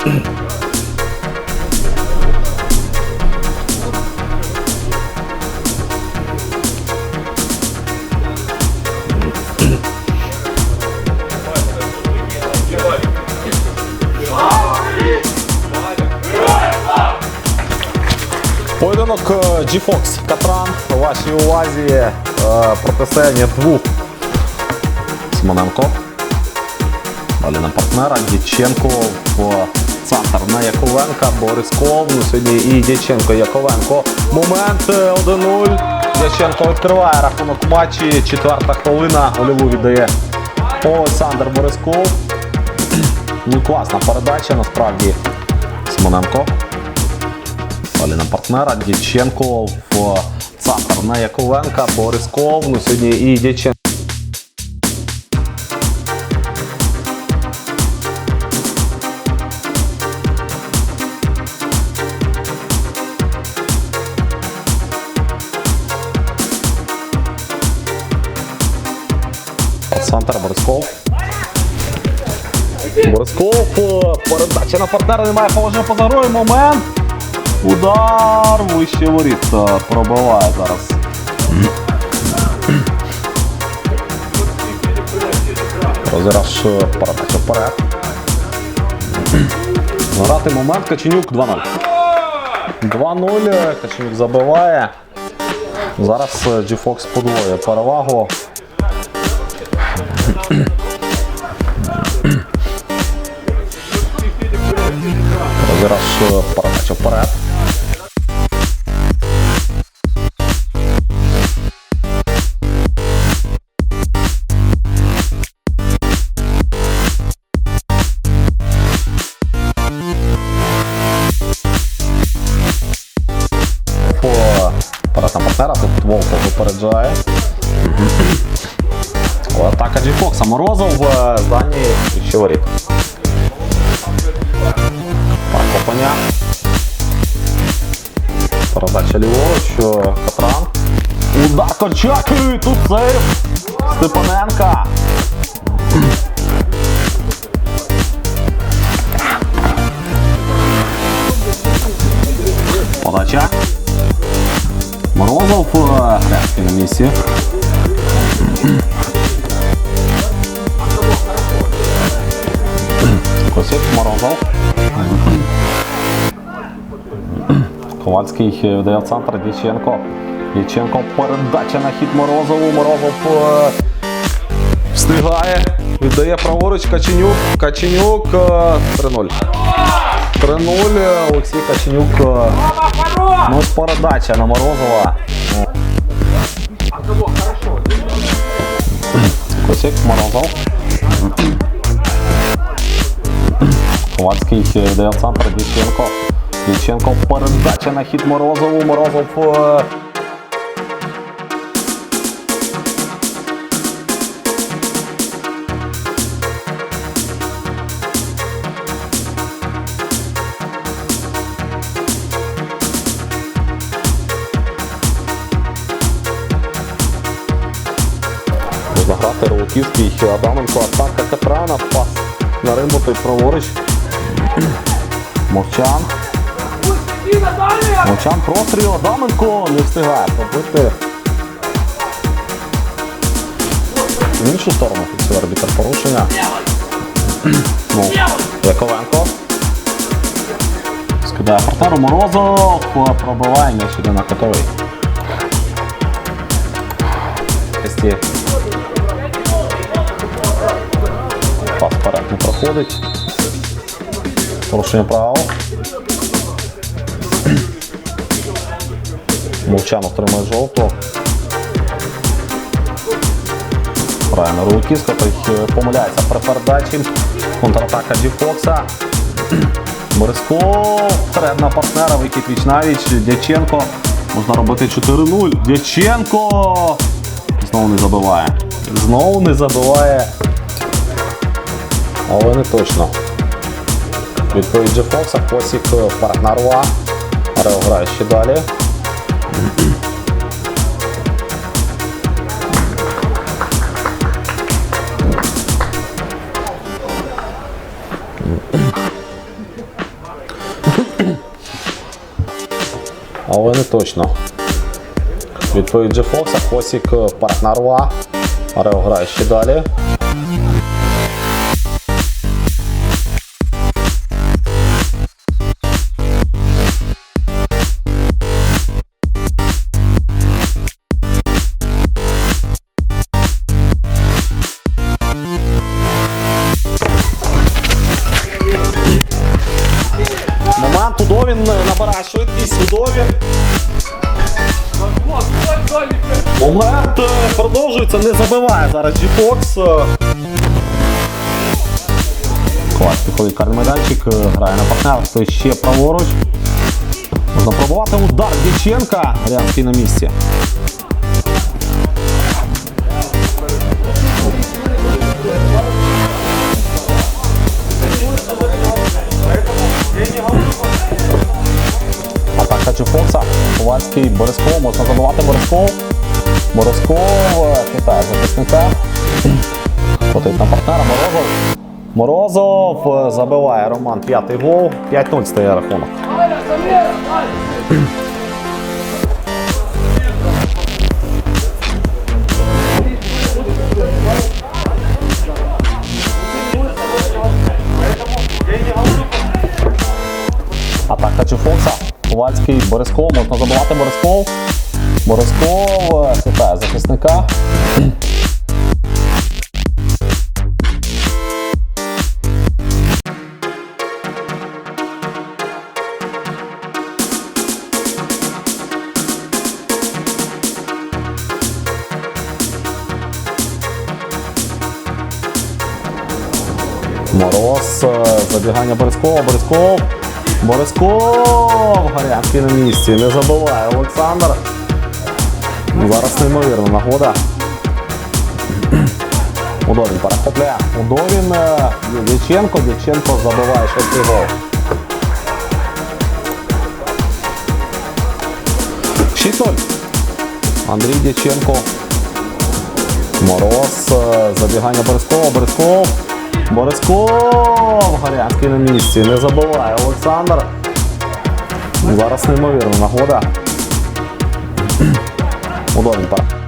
Поєдинок е, G-Fox Катран у вашій увазі е, протистояння двох Симоненко. Далі на партнера Дяченко в центр на Яковенка, Борисков. Ну, сьогодні і Дяченко, Яковенко. Момент е, 1-0. Дяченко відкриває рахунок матчі. Четверта хвилина. Гольову віддає Олександр Борисков. Ну, класна передача насправді. Симоненко. Далі на партнера Дяченко в центр на Яковенка, Борисков. Ну, сьогодні і Дяченко. Центр Борисков. Борисков. е, Передача на партнера немає положення поза грою. Момент. Удар вище воріт е, пробиває зараз. Розіграш передача вперед. Грати момент Каченюк 2-0. 2-0. е, Каченюк забиває. Зараз G-Fox подвоює перевагу. Розіграш е, передача вперед. Ліворуч. е, Катран. Удар Корчаки! Тут сейф. Степаненка. Подача. Морозов. е, на місці. Ковальський е, видає в центр Дяченко. Дяченко передача на хід Морозову. Морозов е, встигає. Віддає праворуч Каченюк. Каченюк е, 3-0. 3-0. е, Олексій Каченюк. Ну, передача на Морозова. Косик Морозов. Ковальський е, дає в центр Дяченко. Дяченко передача на хід Морозову. Морозов. е, Можна грати Ролоківський, Адаменко, атака Катрана, пас на Римботи праворуч. Мовчан. Мовчан простріл, Адаменко не встигає пробити. В іншу сторону фіксує арбітр порушення. Ну, Яковенко. Скидає партнеру Морозов, пробиває м'яч іде на котовий. Кості. Пас вперед не проходить. Порушення правил. Мовчан отримає жовту. Правильно, Рулківська, той е, помиляється при передачі. Контратака Діфокса. Борисков. Вперед на партнера, викид віч навіч. Дяченко. Можна робити 4-0. Дяченко. Знову не забиває. Знову не забиває. Але не точно. Відповідь Джи Фокса, Косік вперед на Руа. Рео грає ще далі. Але не точно. Відповідь Джефокса, Хосік партнерва. Арео грає ще далі. Зараз G-Fox. Клас, підходить карний майданчик, е, грає на партнер, хто ще праворуч. Можна пробувати удар Дяченка. Рянський на місці. Атака Чуфокса. Ковальський Борисков. Можна забивати Борисков. Борисков е, хитає захисника. Хотить на партнера Морозов. Морозов е, забиває Роман п'ятий гол. 5-0 стає рахунок. Атака Чуфокса. Ковальський Борисков. Можна забивати Борисков. Борисков е, хитає захисника. Мороз, забігання Борискова, Борисков. Борисков! Гарянський на місці. Не забуває Олександр. Зараз неймовірна нагода. Удовін перехопляє. Удовін е, Дяченко. Дяченко забиває швидкий гол. Шість-ноль. Андрій Дяченко. Мороз. е, Забігання Борискова. Борисков. Борисков! Гарянський на місці. Не забуває Олександр. Зараз неймовірна нагода. Удобно, пап.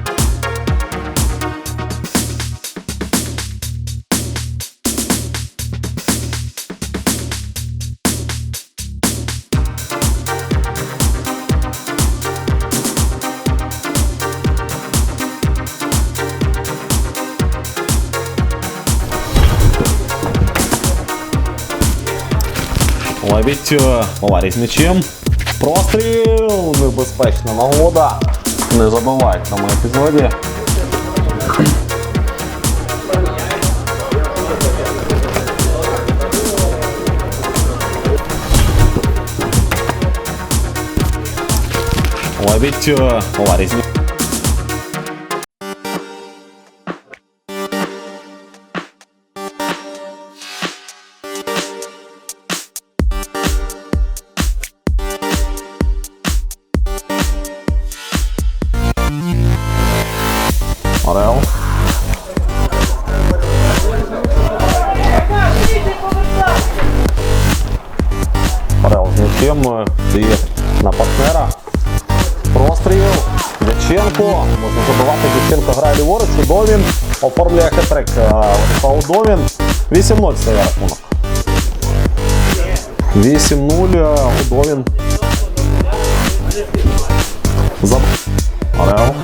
Ловіть Ловіть э, мечем. Простріл небезпечна нагода. Не забувай в цьому епізоді. Ловить е, Е, діє на партнера. Простріл. Дяченко. Можна забивати. Дяченко грає ліворуч. Удовін. Оформлює. Владислав Удовін. 8-0 стає рахунок. 8-0. е, Удовін. Заб... Орел.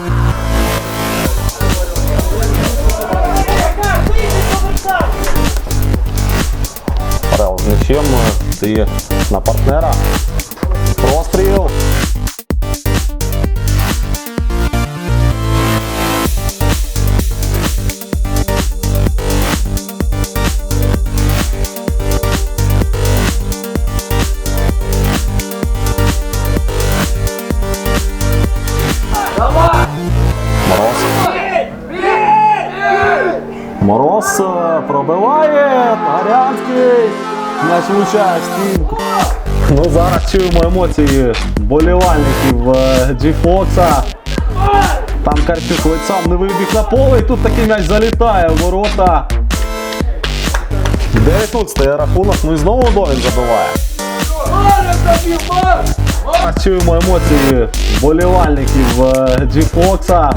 М'ячем е, на партнера. Простріл. Мороз. Е, пробиває. Гарянський. Влучає стінку. Ну зараз чуємо емоції болівальників е, G-Fox. Там Карпюк сам не вибіг на поле і тут такий м'яч залітає в ворота. 9-0 стає рахунок, ну і знову Довін забиває. Чуємо емоції болівальників е, G-Fox.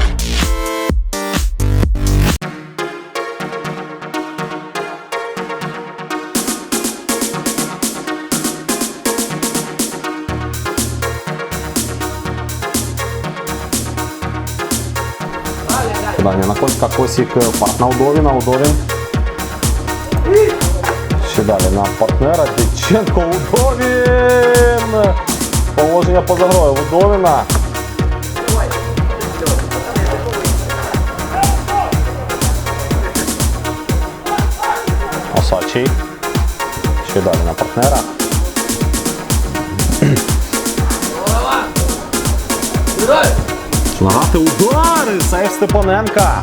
Далі на Коська Косік парк на Удовіна, Удовін. Ще далі на партнера Дяченко Удовін. Положення поза грою Удовіна. Осачий. Ще далі на партнера. Нагати удари! Сейф Степаненка.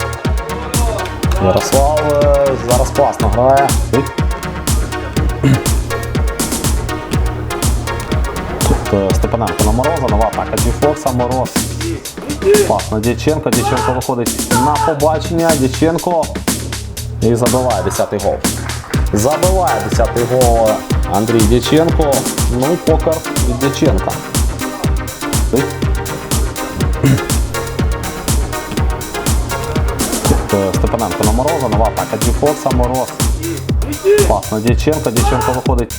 Ярослав е, зараз класно грає. Тут е, Степаненко на Мороза, нова атака Джіфокса, Мороз. Пас на Дяченко. Дяченко виходить на побачення. Дяченко і забиває 10-й гол. Забиває 10-й гол Андрій Дяченко. Ну і покер від Дяченка. Степаненко на Мороза, нова атака Джіфокса, Мороз. Пас на Дяченко. Дяченко виходить.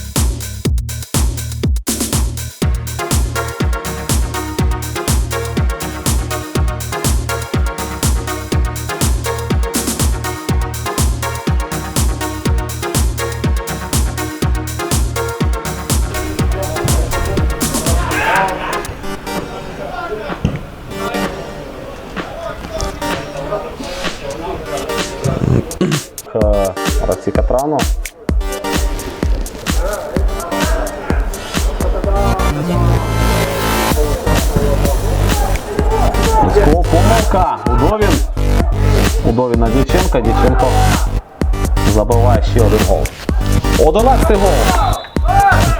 На Дяченка. Дяченко забиває ще один гол. 11 гол.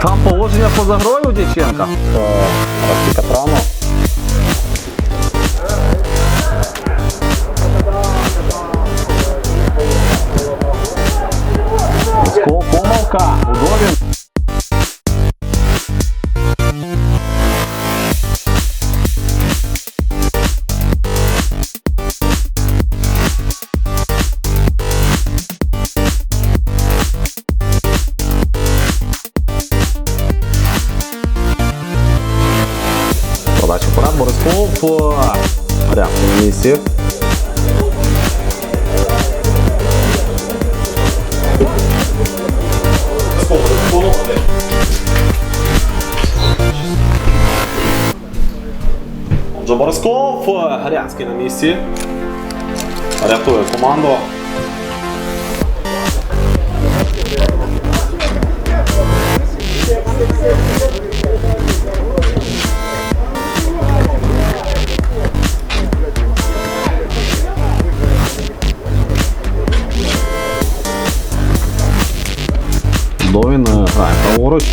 Там положення поза грою у Дяченка. К Раці помилка. Удовін. Гарянський на місці. Рятує команду. Довін е, грає праворуч.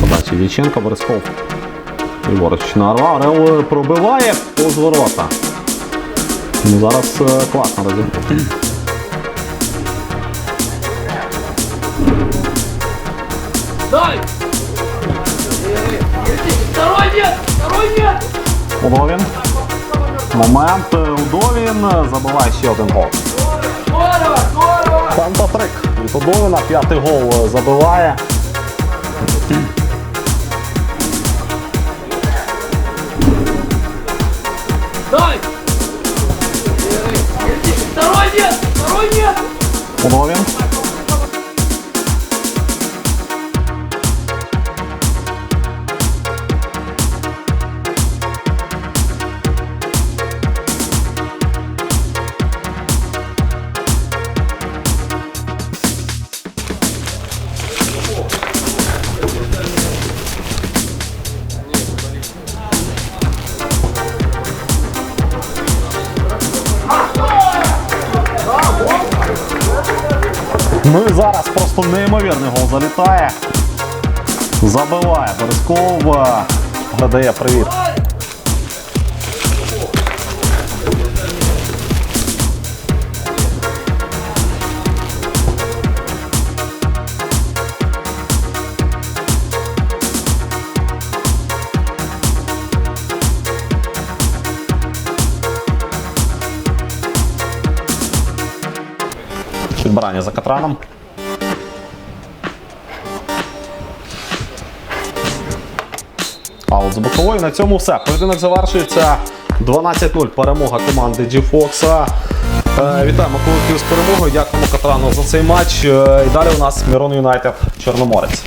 Подача Дяченко, Борисков. Ліворуч нарвав, Орел е, пробиває повз ворота. Ну, зараз е, класно розіграв. Дай! Второй нет! Второй нет! Удовін. Момент. е, Удовін забиває ще один гол. Фантатрик. Від Удовіна п'ятий гол забиває. Удовін. Ну і зараз просто неймовірний гол залітає. Забиває Борисков. е, Передає привіт. Підбирання за Катраном. Аут з бокової. На цьому все. Поєдинок завершується 12-0. Перемога команди G-Fox. Е, вітаємо колектив з перемогою. Дякуємо Катрану за цей матч. Е, і далі у нас Мірон Юнайтед Чорноморець.